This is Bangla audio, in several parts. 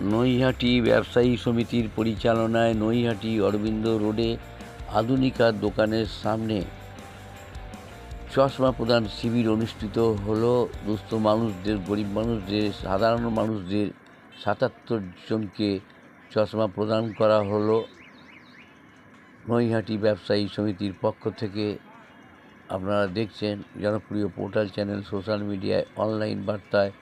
নৈহাটি ব্যবসায়ী সমিতির পরিচালনায় নৈহাটি অরবিন্দ রোডে আধুনিকার দোকানের সামনে চশমা প্রদান শিবির অনুষ্ঠিত হলো। দুস্থ মানুষদের, গরিব মানুষদের, সাধারণ মানুষদের সাতাত্তর জনকে চশমা প্রদান করা হলো। নৈহাটি ব্যবসায়ী সমিতির পক্ষ থেকে আপনারা দেখছেন জনপ্রিয় পোর্টাল চ্যানেল সোশ্যাল মিডিয়ায় অনলাইন বার্তায়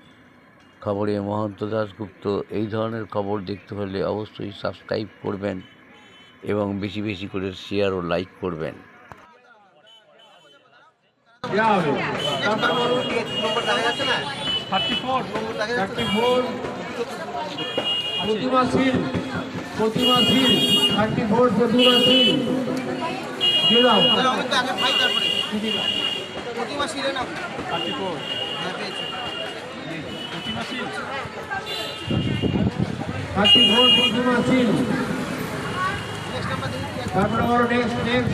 খবরে মহন্ত দাসগুপ্ত এই ধরনের খবর দেখতে হলে অবশ্যই সাবস্ক্রাইব করবেন এবং বেশি বেশি করে শেয়ার ও লাইক করবেন হ্যাঁ পেয়েছি প্রতিমা সিল থার্টি ফোর কি আছে। তারপরে বলো নেক্সট নেক্সট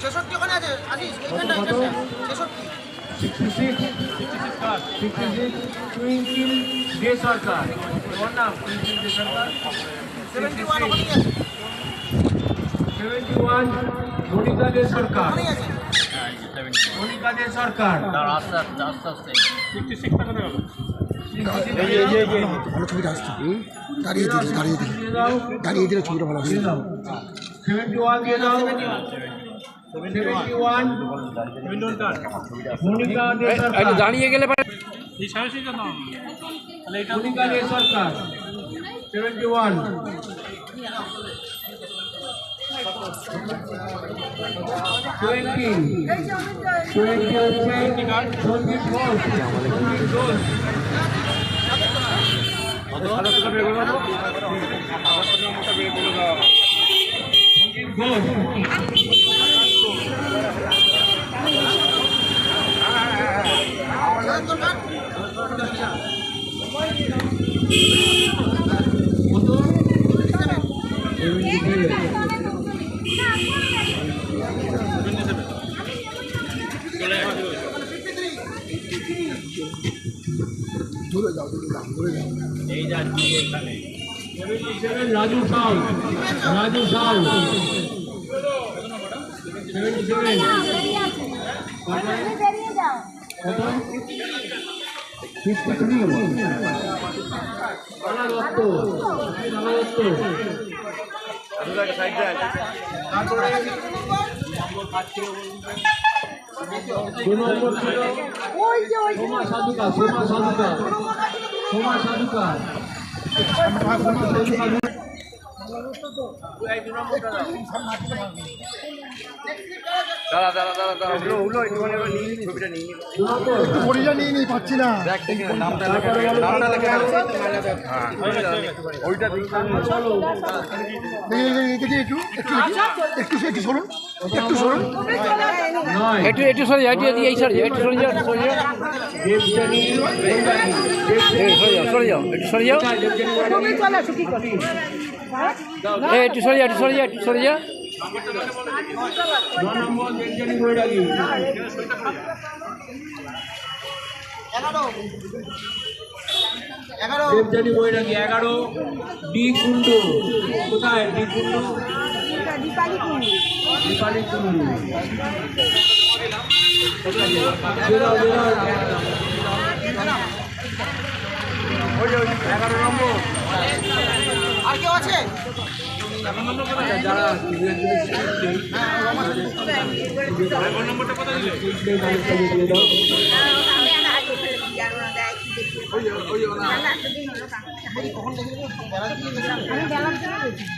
ছেষট্টি ওখানে আছে আসিস এইখানটা ছেষট্টি। Sixty six sixty six Twinkle De Sarkar. তোমার নাম? টুইঙ্কিল দে সরকার? সেভেন্টি ওয়ান আছে। Seventy one De Sarkar. আছে। সরকার ভালো ছবিটা আসছে দাঁড়িয়ে দাঁড়িয়ে দাঁড়িয়ে দিলে ছবিটা ভালো আসছে দাঁড়িয়ে গেলে Sarkar seventy one twenty twenty হচ্ছে সন্দীপ ঘোষ সন্দীপ ঘোষ সন্দীপ ঘোষ দূরে যাও দূরে যাও দূরে যাও সেভেন রাজু সাউ রাজু সাউ তারপরে দু নম্বর ছিল যে ওই সোমা সাধুকা সোমা সাধুকা সোমা সাধুকা দু নম্বর পরিটা নিয়ে নিয়ে পাচ্ছি না। দেখি একটু একটু একটু একটু সরুন একটু সরুন। একটু একটু সরে যাও একটু এই সরে যাও একটু সরে যাও একটু সরে যাও সরে যাও সরে যাও একটু সরে যাও। একটু সরে যাও একটু সরে যাও একটু সরে দেবযানী এগারো। ডি কুন্ডু কোথায়? ডি কুন্ডু দীপালি কুন্ডু দীপালি কুন্ডু বেরাও বেরাও এগারো নম্বর। আর কেউ আছে?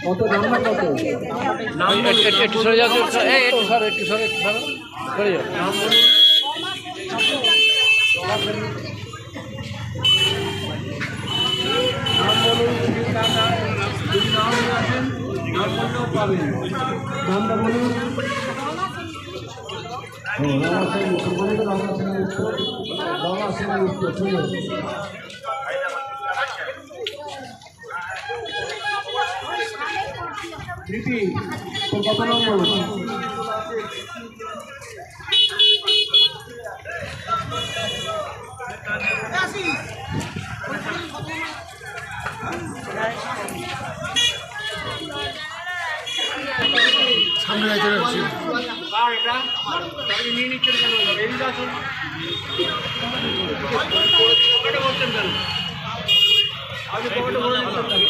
কত নাম্বার কত একটু- সরে যাও একটু সরে- নাম বলুন নাম বলুন নাম আসেন নাম বললেও পাবেন নামটা বলুন ও, রামা সেন নিয়ে নিচ্ছেন কেন এদিকে আসুন পকেটে বলছেন কেন আপনি পকেটে বলে আপনি তো পকেটে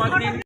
বলে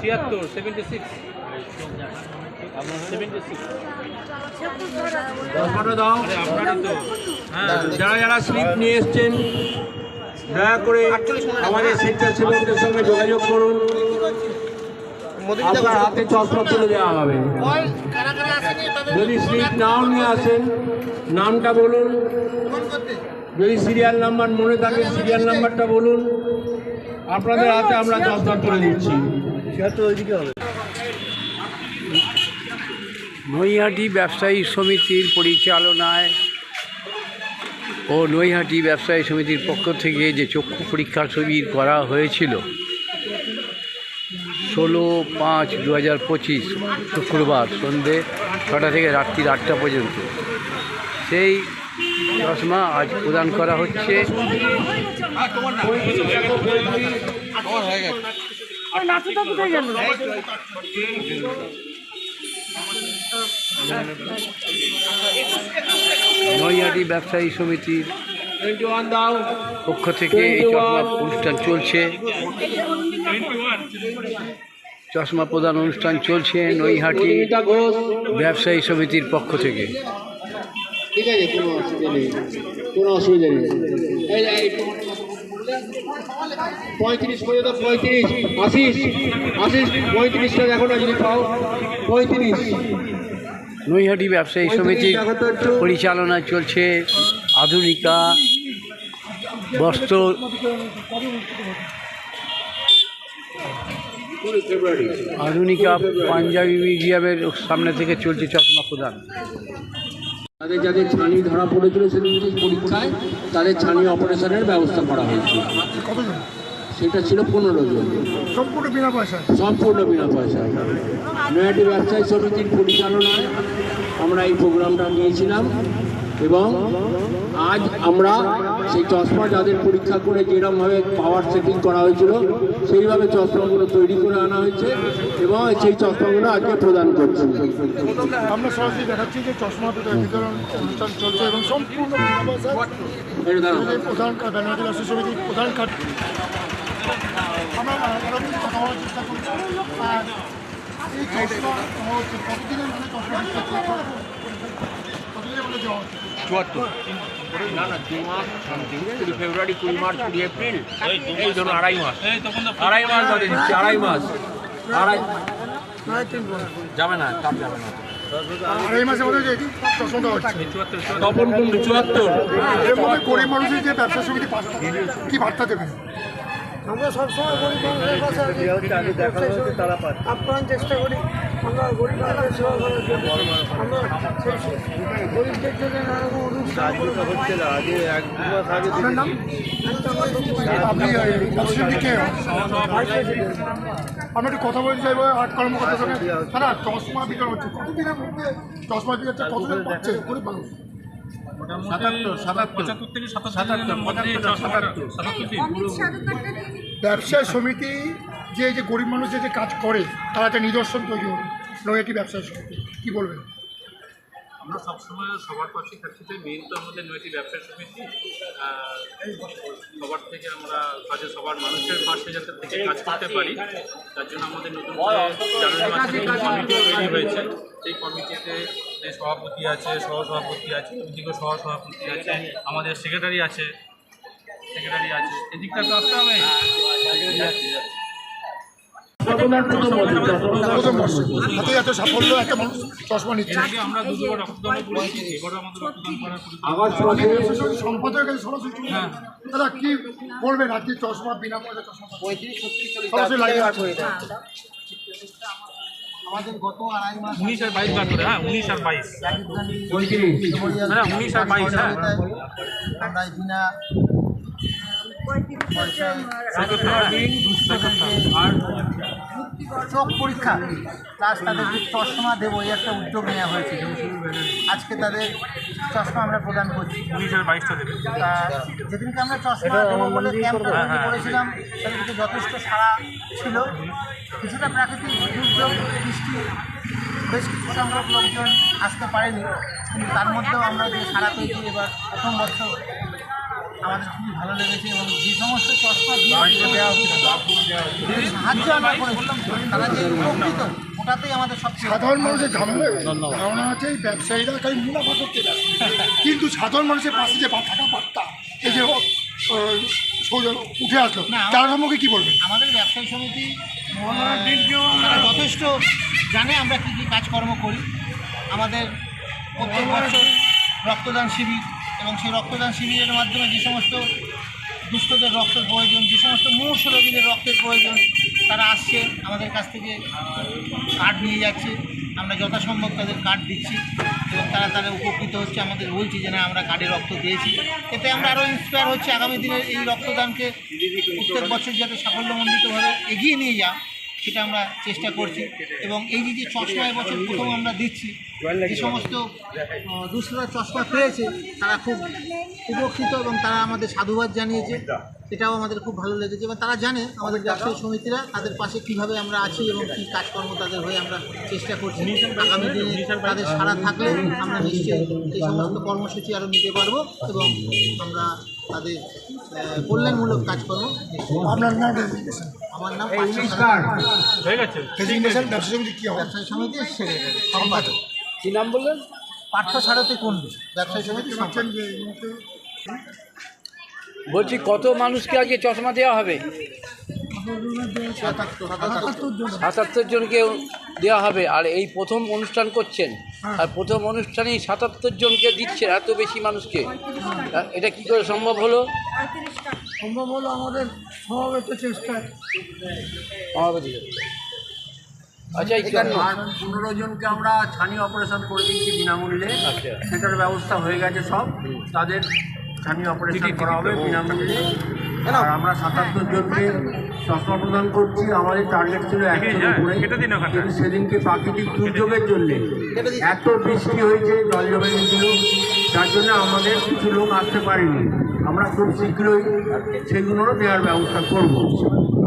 ছিয়াত্তর সেভেন্টি সিক্স সেভেন্টি সিক্স যারা যারা স্লিপ নিয়ে এসছেন দয়া করে আমাদের স্বেচ্ছাসেবকদের সঙ্গে যোগাযোগ করুন। আপনার হাতে চশমা তুলে দেওয়া হবে। যদি স্লিপ নাও নিয়ে আসেন নামটা বলুন। যদি সিরিয়াল নাম্বার মনে থাকে সিরিয়াল নাম্বারটা বলুন। আপনাদের হাতে আমরা চশমা তুলে দিচ্ছি। নৈহাটি ব্যবসায়ী সমিতির পরিচালনায় ও নৈহাটি ব্যবসায়ী সমিতির পক্ষ থেকে যে চক্ষু পরীক্ষা শিবির করা হয়েছিল ষোলো পাঁচ দু হাজার পঁচিশ শুক্রবার সন্ধে ছটা থেকে রাত্রি আটটা পর্যন্ত। সেই চশমা আজ প্রদান করা হচ্ছে। নৈহাটি ব্যবসায়ী সমিতির পক্ষ থেকে এই চশমা অনুষ্ঠান চলছে। চশমা প্রদান অনুষ্ঠান চলছে নৈহাটি ব্যবসায়ী সমিতির পক্ষ থেকে। ঠিক আছে কোনো অসুবিধা নেই। কোনো অসুবিধা নেই পঁয়ত্রিশ পর্যন্ত পঁয়ত্রিশ আশিস আশিস পঁয়ত্রিশটা দেখো না যদি পাও পঁয়ত্রিশ। নৈহাটি ব্যবসায়ী সমিতির পরিচালনা চলছে আধুনিকা বস্ত্র আধুনিকা পাঞ্জাবি মিউজিয়ামের সামনে থেকে চলছে চশমা প্রদান। তাদের যাদের ছানি ধরা পড়েছিল সেদিন পরীক্ষায় তাদের ছানি অপারেশনের ব্যবস্থা করা হয়েছে। সেটা ছিল পনেরো জন। সম্পূর্ণ বিনা পয়সায়? সম্পূর্ণ বিনা পয়সায়। নয়াটি ব্যবসায়ী সমিতির পরিচালনায় আমরা এই প্রোগ্রামটা নিয়েছিলাম। এবং আজ আমরা সেই চশমা যাদের পরীক্ষা করে যেরকমভাবে পাওয়ার সেটিং করা হয়েছিল সেইভাবে চশমাগুলো তৈরি করে আনা হয়েছে এবং সেই চশমাগুলো আজকে প্রদান করছি। আমরা সরাসরি দেখাচ্ছি যে চশমা বিতরণ অনুষ্ঠান চলছে এবং সম্পূর্ণ প্রধান প্রধান কার্ড আমরা কথা বলার চেষ্টা করছি। আর এই চশমা হচ্ছে মধ্যে চশমা কতদিনের মধ্যে দেওয়া হচ্ছে। না না দু মাস কুড়ি ফেব্রুয়ারি কুড়ি মার্চ কুড়ি এপ্রিল এই ধরুন আড়াই মাস। আড়াই মাস বাদে দিচ্ছি আড়াই মাস। আড়াই যাবে না কাপ যাবে না। আর এই মাসের মধ্যে যে চশমাটা হচ্ছে। তপন কুণ্ডু চুয়াত্তর। এর গরিব মানুষের যে ব্যবসা সমিতি কি বার্তা দেবেন আমরা সবসময় গরিব মানুষের পাশে আছি। আপ্রাণ চেষ্টা করি। আমরা গরিব মানুষের সেবা করার জন্য আমরা গরিবদের জন্য নানারকম অনুষ্ঠান করে থাকি। আপনার নাম? আপনি এই ব্যবসা সমিতি কে একটু কথা বলতে চাইব আট কর্মকর্তার সঙ্গে। দাদা চশমা বিতরণ হচ্ছে। কতদিনের মধ্যে চশমা বিতরণটা কতদিন পাচ্ছে? গরিব মানুষ। সাতাত্তর দিন। ব্যবসায় সমিতি যে যে গরিব মানুষ যে যে কাজ করে তারা একটা নিদর্শন তৈরি হবে। নৈহাটি ব্যবসায় সমিতি কী বলবেন? আমরা সবসময় সবার পাশে থাকতে চাই মেইন তো আমাদের নৈতিক ব্যবসা সমিতি। সবার থেকে আমরা, কাজে সবার মানুষের পাশে যাতে থেকে কাজ করতে পারি, তার জন্য আমাদের নতুন কমিটি তৈরি হয়েছে, সেই কমিটিতে সভাপতি আছে, সহসভাপতি আছে ওদিকেও সহসভাপতি আছে, আমাদের সেক্রেটারি আছে সেক্রেটারি আছে। এদিকটা তো আসতে হবে। প্রথম বর্ষ হাতে এত সাফল্য একটা মানুষ চশমা নিচ্ছে সম্পাদকের কাছে সরাসরি দাদা কি বলবেন আজকে চশমা বিনা পয়সা চশমা সরাসরি লাইভে আছে আমাদের গত আড়াই মাস উনিশ আর বাইশ বার করে হ্যাঁ উনিশ আর বাইশ হ্যাঁ উনিশ আর বাইশ হ্যাঁ আমরা বিনা আর চোখ পরীক্ষা। প্লাস তাদেরকে চশমা দেবো এই একটা উদ্যোগ নেওয়া হয়েছে। আজকে তাদের চশমা আমরা প্রদান করছি। যেদিনকে আমরা চশমা দেবো বলে ক্যাম্প করেছিলাম সেদিনকে যথেষ্ট সাড়া ছিল। কিছুটা প্রাকৃতিক দুর্যোগ বৃষ্টি বেশ কিছু সংখ্যক লোকজন আসতে পারেনি। কিন্তু তার মধ্যেও আমরা যে সাড়া পেয়েছি এবার প্রথম বছর আমাদের খুবই ভালো লেগেছে এবং যে সমস্ত চশমা দিয়ে সাহায্য আমরা করেছিলাম তারা যে উপকৃত ওটাতেই আমাদের সবচেয়ে সাধারণ মানুষের ঝামেলা। ধারণা আছে এই ব্যবসায়ীরা খালি মুনাফা করতে কিন্তু সাধারণ মানুষের পাশে যে থাকা বার্তা এই যে উঠে আসলো না, তার সম্পর্কে কী বলবেন? আমাদের ব্যবসায়ী সমিতি তারা যথেষ্ট জানে আমরা কী কী কাজকর্ম করি। আমাদের প্রত্যেক বছর রক্তদান শিবির এবং সেই রক্তদান শিবিরের মাধ্যমে যে সমস্ত দুস্থদের রক্তের প্রয়োজন, যে সমস্ত মূর্ষ রোগীদের রক্তের প্রয়োজন, তারা আসছে, আমাদের কাছ থেকে কার্ড নিয়ে যাচ্ছে। আমরা যথাসম্ভব তাদের কার্ড দিচ্ছি এবং তারা তারা উপকৃত হচ্ছে। আমাদের বলছি যে, না, আমরা কার্ডে রক্ত দিয়েছি। এতে আমরা আরও ইন্সপায়ার হচ্ছে। আগামী দিনে এই রক্তদানকে প্রত্যেক বছর যাতে সাফল্যমণ্ডিতভাবে এগিয়ে নিয়ে যা সেটা আমরা চেষ্টা করছি। এবং এই যে যে চশমা এবছর প্রথম আমরা দিচ্ছি, যে সমস্ত দুস্থরা চশমা পেয়েছে, তারা খুব উপকৃত এবং তারা আমাদের সাধুবাদ জানিয়েছে। এটাও আমাদের খুব ভালো লেগেছে এবং তারা জানে আমাদের ব্যবসায়ী সমিতিরা তাদের পাশে কীভাবে আমরা আছি এবং কী কাজকর্ম তাদের হয়ে আমরা চেষ্টা করছি। আগামী দিনে তাদের সারা থাকলে আমরা নিশ্চয়ই এই সমস্ত কর্মসূচি আরও নিতে পারব এবং আমরা তাদের কল্যাণমূলক কাজকর্ম। আপনার নাম? আমার নাম সমিতি কী ব্যবসায়ী সমিতির সম্পাদক। কি নাম বললেন? পার্থ সারথী কোন ব্যবসায়ী মুহূর্তে? বলছি কত মানুষকে আজকে চশমা দেওয়া হবে? সাতাত্তর জনকে দেওয়া হবে। আর এই প্রথম অনুষ্ঠান করছেন। আর প্রথম অনুষ্ঠানেই সাতাত্তর জনকে দিচ্ছেন এত বেশি মানুষকে। এটা কি করে সম্ভব হলো? সম্ভব হলো আমাদের সমাবেত চেষ্টা। সভাপতি আচ্ছা পনেরো জনকে আমরা ছানি অপারেশন করে দিচ্ছি বিনামূল্যে। আচ্ছা। সেটার ব্যবস্থা হয়ে গেছে সব। তাদের ছানি অপারেশন করা হবে বিনামূল্যে। আর আমরা সাতাত্তর জনকে চশমা প্রদান করছি। আমাদের টার্গেট ছিল একশোর উপরে। কিন্তু সেদিনকে প্রাকৃতিক দুর্যোগের জন্য এত বৃষ্টি হয়েছে জল জমে গেছিল যার জন্য আমাদের কিছু লোক আসতে পারেনি। আমরা খুব শীঘ্রই সেগুলোরও দেওয়ার ব্যবস্থা করব।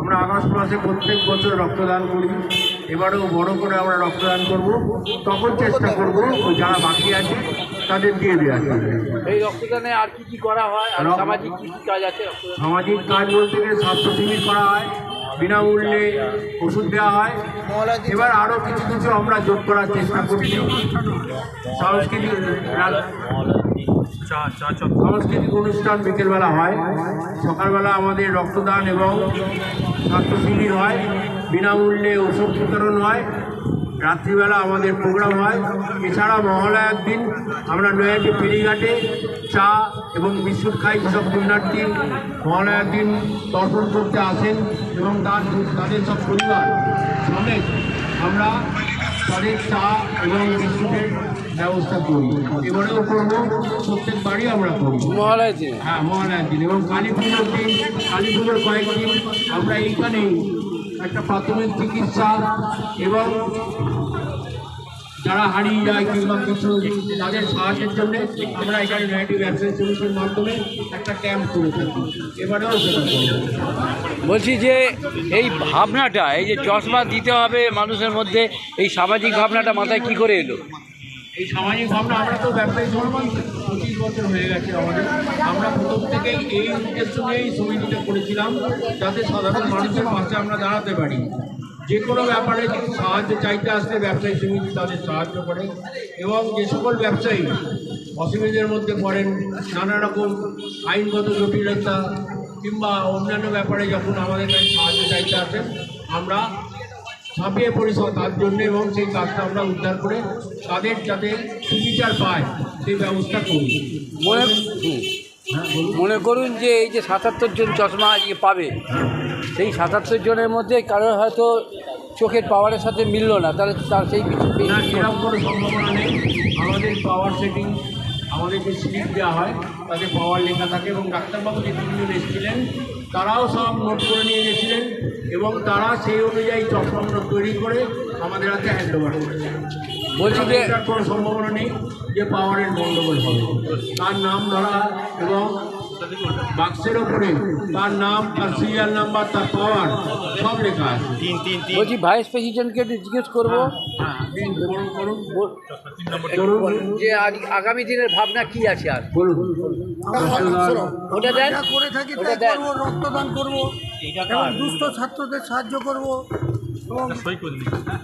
আমরা আগস্ট মাসে প্রত্যেক বছর রক্তদান করি। এবারেও বড় করে আমরা রক্তদান করব। তখন চেষ্টা করব ওই যারা বাকি আছে তাদের দিয়ে জন্য এই রক্তদানে আর কি কি করা হয় আর সামাজিক কি কি কাজ আছে? সামাজিক কাজ বলতে গেলে স্বাস্থ্য শিবির করা হয় বিনামূল্যে ওষুধ দেওয়া হয়। এবার আরও কিছু কিছু আমরা যোগ করার চেষ্টা করছি। সাংস্কৃতিক সাংস্কৃতিক অনুষ্ঠান বিকেলবেলা হয়। সকালবেলা আমাদের রক্তদান এবং স্বাস্থ্য শিবির হয়। বিনামূল্যে ওষুধ বিতরণ হয়। রাত্রিবেলা আমাদের প্রোগ্রাম হয়। এছাড়া মহালয়ার দিন আমরা নয়াটি ফেরিঘাটে চা এবং বিস্কুট খাই যেসব পুণ্যার্থী। মহালয়ার দিন দর্শন করতে আসেন এবং তার তাদের সব পরিবার। সমেত আমরা তাদের চা এবং বিস্কুটের ব্যবস্থা করি। এবারেও করব প্রত্যেক বাড়ি আমরা করি মহালয়ের দিনে। হ্যাঁ মহালয়ার দিন। এবং কালী পুজোর দিন কালী পুজোর কয়েকদিন আমরা এইখানেই একটা প্রাথমিক চিকিৎসা এবং যারা হারিয়ে যায় কিংবা কিছু তাদের সাহায্যের জন্য আমরা এখানে নেগেটিভ অ্যাসোসিয়েশনের মাধ্যমে একটা ক্যাম্প করে থাকি। এবারেও বলছি যে এই ভাবনাটা, এই যে চশমা দিতে হবে মানুষের মধ্যে, এই সামাজিক ভাবনাটা মাথায় কি করে এলো? এই সামাজিক ভাবনা, আমরা তো ব্যবসায়ী ধর্মান পঁচিশ বছর হয়ে গেছে আমাদের। আমরা প্রথম থেকেই এই উদ্দেশ্য নিয়েই সমিতিটা করেছিলাম, যাতে সাধারণ মানুষের পাশে আমরা দাঁড়াতে পারি। যে কোনো ব্যাপারে সাহায্য, চাইতে আসলে ব্যবসায়ী সমিতি তাদের সাহায্য করে। এবং যে সকল ব্যবসায়ী অসুবিধার মধ্যে পড়েন, নানা রকম আইনগত জটিলতা কিংবা অন্যান্য ব্যাপারে যখন আমাদের কাছে সাহায্য চাইতে আসেন, আমরা ছাপিয়ে পড়ি সব তার জন্য এবং সেই কাজটা আমরা উদ্ধার করে তাদের যাতে সুবিচার পায় সেই ব্যবস্থা করি মনে মনে করুন যে এই যে সাতাত্তর জন চশমা আজকে পাবে সেই সাতাত্তর জনের মধ্যে কারোর হয়তো চোখের পাওয়ারের সাথে মিলল না তাহলে তার সেই এরকম কোনো সম্ভাবনা নেই। আমাদের পাওয়ার সেটিং আমাদের যে স্লিপ দেওয়া হয় তাতে পাওয়ার লেখা থাকে এবং ডাক্তারবাবু যে তিনজন এসেছিলেন তারাও সব নোট করে নিয়ে গেছিলেন এবং তারা সেই অনুযায়ী চশমাগুলো তৈরি করে আমাদের হাতে হ্যান্ড ওভার করেছেন বলছি যে কোনো সম্ভাবনা নেই যে পাওয়ারের গণ্ডগোল হবে তার নাম ধরা এবং বাক্সের ওপরে তার নাম তার সিরিয়াল নাম্বার তার পাওয়ার সব লেখা আছে। বলছি ভাইস প্রেসিডেন্টকে একটু জিজ্ঞেস করব? হ্যাঁ যে আগামী দিনের ভাবনা কি আছে আর? বলুন। ওটা দেন। করে থাকি তাই করব রক্তদান করব দুস্থ ছাত্রদের সাহায্য করব এবং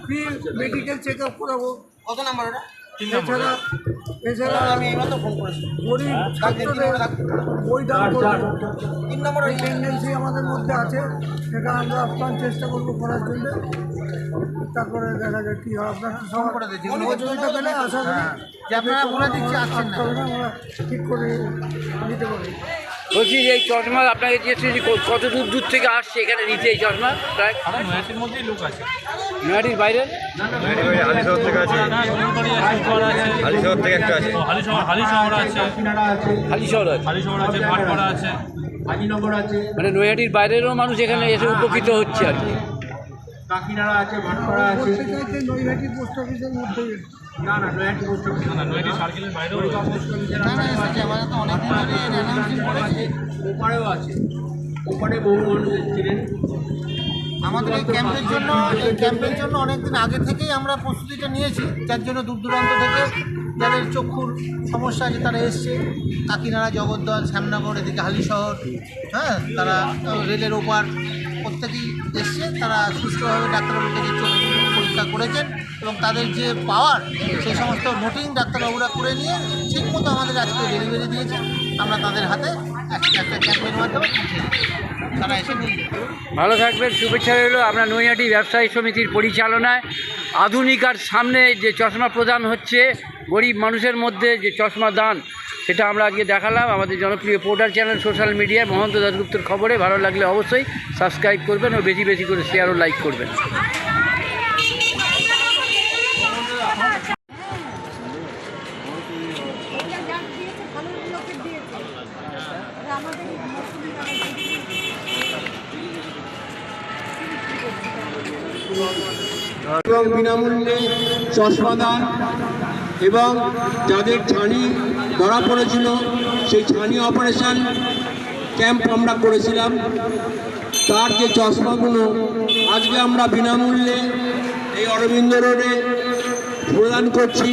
ফ্রি মেডিকেল চেক আপ করাবো। কত নাম্বার ওটা? এছাড়া এছাড়া আমি এইমাত্র ফোন করেছি গরিব ছাত্রদের বই দান করব। তিন নম্বর এই টেন্ডেন্সি আমাদের মধ্যে আছে সেটা আমরা আপ্রাণ চেষ্টা করব করার জন্য। তারপরে দেখা যায় কী হয়। আপনারা সব করে দিয়েছি। সহযোগিতা পেলে আশা করি যে আপনারা বলে দিচ্ছি আসছেন না, আমরা ঠিক করে নিতে পারি। বলছি যে এই চশমা আপনাকে জিজ্ঞেস করছি ক- কত দূর দূর থেকে আসছে এখানে নিতে এই চশমা প্রায়। নয়াটির মধ্যেই লোক আছে। নয়াটির বাইরে? হালিশহর থেকে আছে। না জলপাইগুড়ি আছে চুয়াড় আছে। হালিশহর থেকে একটা আছে। হালিশহর হালিশহর আছে। কাকিনাড়া আছে। হালি শহর হালিশহর আছে। ভাটপাড়া আছে। মানে নৈহাটির বাইরেরও মানুষ এখানে এসে উপকৃত হচ্ছে আর কি। কাকিনাড়া আছে ভাটপাড়া আছে। নৈহাটি পোস্ট অফিসের মধ্যে না না নয়াটি পোস্ট অফিস না নয়াটি সার্কেলের বাইরেও না না এসেছে আমাদের তো অ্যানাউন্সিং করেছে। ওপারেও আছে। ওপারে বহু মানুষ এসেছিলেন। আমাদের এই ক্যাম্পের জন্য এই ক্যাম্পের জন্য অনেকদিন আগে থেকেই আমরা প্রস্তুতিটা নিয়েছি। যার জন্য দূর দূরান্ত থেকে যাদের চক্ষুর সমস্যা আছে তারা এসছে। কাকিনাড়া জগদ্দল শ্যামনগর এদিকে হালিশহর হ্যাঁ তারা রেলের ওপার প্রত্যেকেই এসছে। তারা সুস্থভাবে ডাক্তারবাবুর কাছে চোখ পরীক্ষা করেছেন এবং তাদের যে পাওয়ার সেই সমস্ত নোটিং ডাক্তারবাবুরা করে নিয়ে ঠিকমতো আমাদের আজকে ডেলিভারি দিয়েছেন আমরা তাদের হাতে একটা ক্যাম্পের মাধ্যমে তারা এসে নিয়ে ভালো থাকবেন, শুভেচ্ছা রইল আমরা নৈহাটি ব্যবসায়ী সমিতির পরিচালনায়। আধুনিক আর সামনে যে চশমা প্রদান হচ্ছে, গরিব মানুষের মধ্যে যে চশমা দান, সেটা আমরা আজকে দেখালাম। আমাদের জনপ্রিয় পোর্টাল চ্যানেল সোশ্যাল মিডিয়ায় মহন্ত দাসগুপ্তর খবরে। ভালো লাগলে অবশ্যই সাবস্ক্রাইব করবেন ও বেশি বেশি করে শেয়ার ও লাইক করবেন। এবং বিনামূল্যে চশমা দান এবং যাদের ছানি ধরা পড়েছিল, সেই ছানি অপারেশন ক্যাম্প আমরা করেছিলাম। তার যে চশমাগুলো, আজকে আমরা বিনামূল্যে এই অরবিন্দ রোডে প্রদান করছি।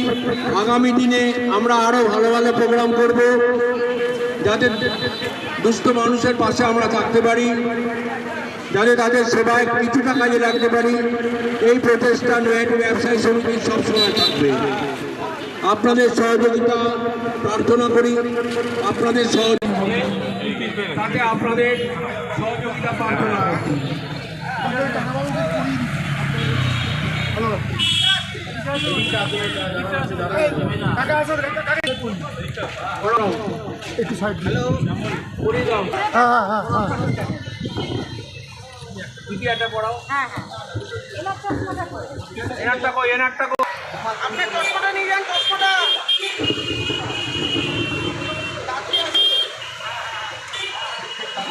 আগামী দিনে আমরা আরও ভালো ভালো প্রোগ্রাম করব, যাতে দুস্থ মানুষের পাশে আমরা থাকতে পারি। যাতে তাদের সেবায় কিছুটা কাজে লাগতে পারি এই প্রচেষ্টা নয়াটি ব্যবসায়ী সমিতি সবসময় থাকবে। আপনাদের সহযোগিতা প্রার্থনা করি আপনাদের সহযোগিতা তাতে আপনাদের সহযোগিতা প্রার্থনা একটু সাইড হ্যাঁ হ্যাঁ হ্যাঁ হ্যাঁ। ইতিহাসটা পড়াও। হ্যাঁ হ্যাঁ। এনারটা কো এনারটা কো আপনি চশমাটা নিয়ে যান চশমাটা।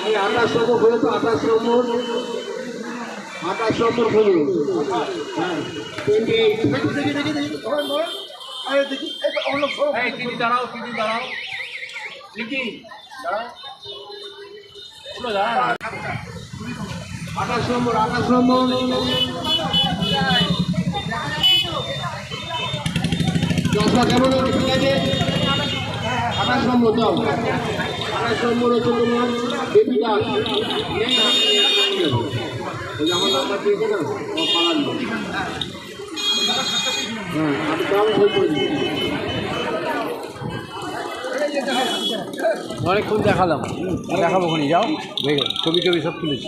এই আঠাশ নম্বর হলো তো আঠাশ নম্বর। আঠাশ নম্বর হলো হ্যাঁ। টোয়েন্টি এইট দেখি দেখি দেখি। ধরেন ধরেন। আরে দেখি এই সব দাঁড়াও কিনি দাঁড়াও। লিখি দাঁড়াও। দাঁড়াও আঠাশ নম্বর আঠাশ নম্বর। চশমা কেমন হচ্ছে ঠিক আছে? আঠাশ নম্বর দাও আঠাশ নম্বর হচ্ছে তোমার বেবি দাস হ্যাঁ অনেকক্ষণ দেখালাম। দেখাবো ওখানে যাও। ছবি টবি সব তুলেছি।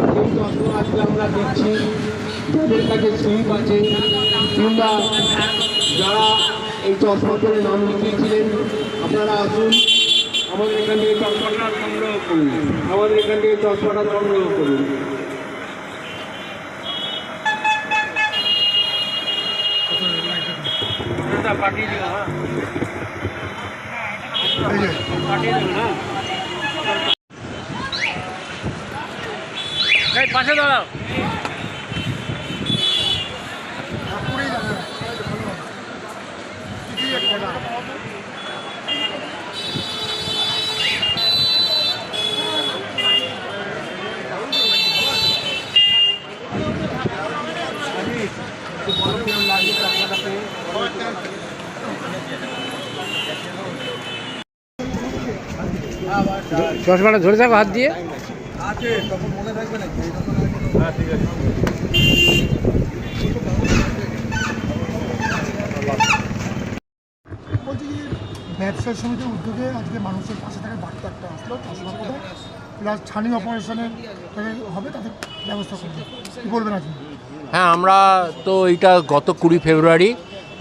চশমা আজকে আমরা দেখছি তাদের কাছে স্লিপ আছে যারা এই করে নাম লিখিয়েছিলেন আপনারা আসুন আমাদের এখান থেকে চশমাটা সংগ্রহ করুন আমাদের এখান থেকে চশমাটা সংগ্রহ করুন পাঠিয়ে দিও হ্যাঁ এই যে পাঠিয়ে দিও হ্যাঁ এই পাশে দাঁড়াও পুরেই যাবে কিছুই এক কথা চশমাটা ধরে থাকো হাত দিয়ে। ব্যবসার যে সমিতির উদ্যোগে আজকে মানুষের পাশে থাকার বার্তা একটা আসলো চশমা প্রদান প্লাস ছানি অপারেশনের হবে তাদের ব্যবস্থা করবে। কী বলবেন আজকে? হ্যাঁ আমরা তো এটা গত কুড়ি ফেব্রুয়ারি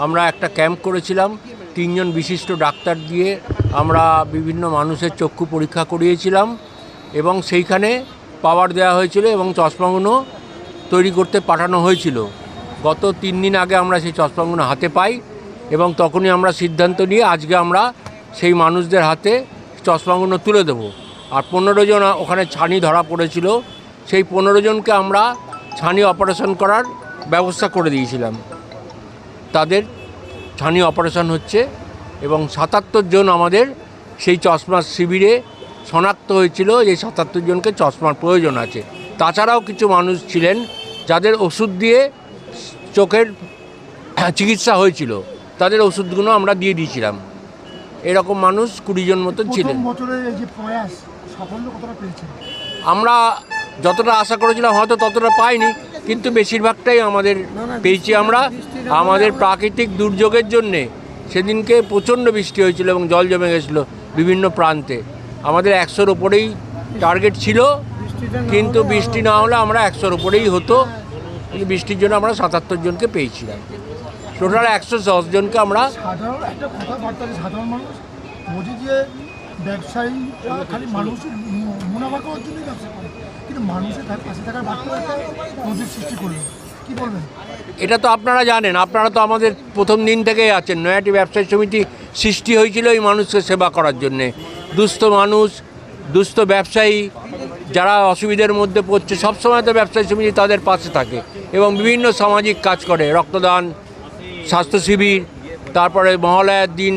আমরা একটা ক্যাম্প করেছিলাম। তিনজন বিশিষ্ট ডাক্তার দিয়ে আমরা বিভিন্ন মানুষের চক্ষু পরীক্ষা করিয়েছিলাম এবং সেইখানে পাওয়ার দেওয়া হয়েছিল এবং চশমাগুলো তৈরি করতে পাঠানো হয়েছিল। গত তিন দিন আগে আমরা সেই চশমাগুলো হাতে পাই এবং তখনই আমরা সিদ্ধান্ত নিয়ে আজকে আমরা সেই মানুষদের হাতে চশমাগুলো তুলে দেবো। আর পনেরো জন ওখানে ছানি ধরা পড়েছিল, সেই পনেরো জনকে আমরা ছানি অপারেশন করার ব্যবস্থা করে দিয়েছিলাম। তাদের ছানি অপারেশন হচ্ছে এবং সাতাত্তর জন আমাদের সেই চশমার শিবিরে শনাক্ত হয়েছিল যে সাতাত্তর জনকে চশমার প্রয়োজন আছে। তাছাড়াও কিছু মানুষ ছিলেন যাদের ওষুধ দিয়ে চোখের চিকিৎসা হয়েছিল। তাদের ওষুধগুলো আমরা দিয়ে দিয়েছিলাম। এরকম মানুষ কুড়ি জন মতন ছিলেন। আমরা যতটা আশা করেছিলাম হয়তো ততটা পাইনি কিন্তু বেশিরভাগটাই আমাদের পেয়েছি আমরা আমাদের প্রাকৃতিক দুর্যোগের জন্যে। সেদিনকে প্রচণ্ড বৃষ্টি হয়েছিল এবং জল জমে গেছিল বিভিন্ন প্রান্তে আমাদের একশোর ওপরেই টার্গেট ছিল কিন্তু বৃষ্টি না হলে আমরা একশোর ওপরেই হতো বৃষ্টির জন্য আমরা সাতাত্তর জনকে পেয়েছিলাম টোটাল একশো দশ জনকে আমরা মুনাফা করার কিন্তু মানুষের পাশে থাকার সৃষ্টি করল এটা তো আপনারা জানেন, আপনারা তো আমাদের প্রথম দিন থেকেই আছেন। নয়াটি ব্যবসায়ী সমিতি সৃষ্টি হয়েছিল এই মানুষকে সেবা করার জন্যে। দুস্থ মানুষ, দুস্থ ব্যবসায়ী, যারা অসুবিধার মধ্যে পড়ছে, সবসময় তো ব্যবসায়ী সমিতি তাদের পাশে থাকে এবং বিভিন্ন সামাজিক কাজ করে। রক্তদান, স্বাস্থ্য শিবির, তারপরে মহালয়ার দিন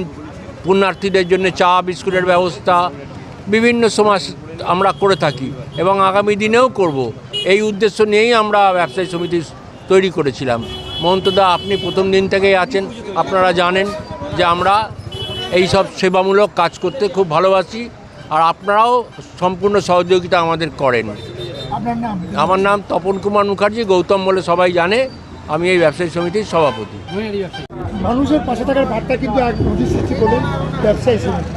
পুণ্যার্থীদের জন্য চা, বিস্কুটের ব্যবস্থা, বিভিন্ন সমাজ আমরা করে থাকি এবং আগামী দিনেও করব। এই উদ্দেশ্য নিয়েই আমরা ব্যবসায়ী সমিতি তৈরি করেছিলাম। মহন্তদা আপনি প্রথম দিন থেকেই আছেন। আপনারা জানেন যে আমরা এই সব সেবামূলক কাজ করতে খুব ভালোবাসি আর আপনারাও সম্পূর্ণ সহযোগিতা আমাদের করেন। আমার নাম তপন কুমার মুখার্জি গৌতম বলে সবাই জানে। আমি এই ব্যবসায়ী সমিতির সভাপতি। মানুষের পাশে থাকার বার্তা কিন্তু এক নদীর সৃষ্টি করলেন ব্যবসায়ী সমিতি।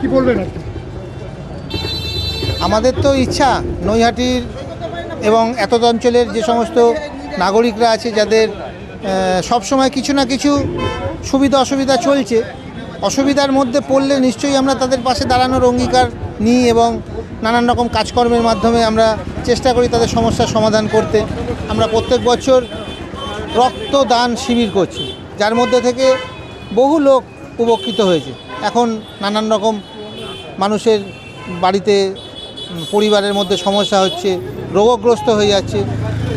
কী বলবেন আমাদের তো ইচ্ছা নৈহাটির এবং এতদ অঞ্চলের যে সমস্ত নাগরিকরা আছে যাদের সব সময় কিছু না কিছু সুবিধা অসুবিধা চলছে। অসুবিধার মধ্যে পড়লে নিশ্চয়ই আমরা তাদের পাশে দাঁড়ানোর অঙ্গীকার নিই এবং নানান রকম কাজকর্মের মাধ্যমে আমরা চেষ্টা করি তাদের সমস্যার সমাধান করতে। আমরা প্রত্যেক বছর রক্তদান শিবির করছি, যার মধ্যে থেকে বহু লোক উপকৃত হয়েছে। এখন নানান রকম মানুষের বাড়িতে পরিবারের মধ্যে সমস্যা হচ্ছে, রোগগ্রস্ত হয়ে যাচ্ছে।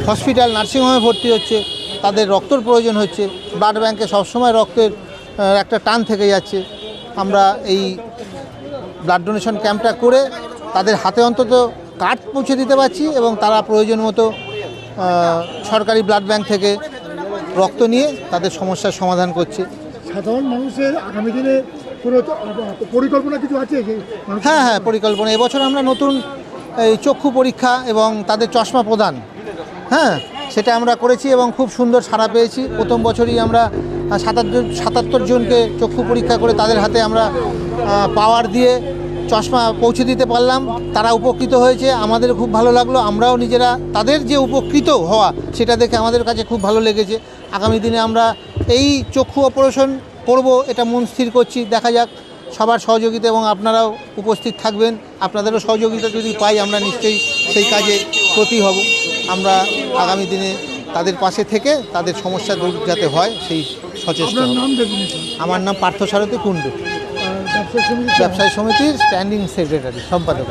হসপিটাল নার্সিংহোমে ভর্তি হচ্ছে তাদের রক্তর প্রয়োজন হচ্ছে ব্লাড ব্যাংকে সবসময় রক্তের একটা টান থেকে যাচ্ছে। আমরা এই ব্লাড ডোনেশন ক্যাম্পটা করে তাদের হাতে অন্তত কার্ড পৌঁছে দিতে পারছি এবং তারা প্রয়োজন মতো সরকারি ব্লাড ব্যাংক থেকে রক্ত নিয়ে তাদের সমস্যার সমাধান করছে। সাধারণ মানুষের আগামী দিনে কোনো পরিকল্পনা কিছু আছে? হ্যাঁ হ্যাঁ পরিকল্পনা। এবছর আমরা নতুন এই চক্ষু পরীক্ষা এবং তাদের চশমা প্রদান হ্যাঁ সেটা আমরা করেছি এবং খুব সুন্দর সাড়া পেয়েছি। প্রথম বছরই আমরা সাতাত্তর সাতাত্তর জনকে চক্ষু পরীক্ষা করে তাদের হাতে আমরা পাওয়ার দিয়ে চশমা পৌঁছে দিতে পারলাম। তারা উপকৃত হয়েছে, আমাদের খুব ভালো লাগল, আমরাও নিজেরা তাদের যে উপকৃত হওয়া, সেটা দেখে আমাদের কাছে খুব ভালো লেগেছে। আগামী দিনে আমরা এই চক্ষু অপারেশন করব, এটা মন স্থির করছি। দেখা যাক, সবার সহযোগিতা এবং আপনারাও উপস্থিত থাকবেন। আপনাদেরও সহযোগিতা যদি পাই, আমরা নিশ্চয়ই সেই কাজে প্রতি হব। আমরা আগামী দিনে তাদের পাশে থেকে তাদের সমস্যা দূর যাতে হয় সেই সচেষ্ট আমার নাম পার্থ সারথী কুণ্ডু। ব্যবসায়ী সমিতি ব্যবসায়ী সমিতির স্ট্যান্ডিং সেক্রেটারি সম্পাদক।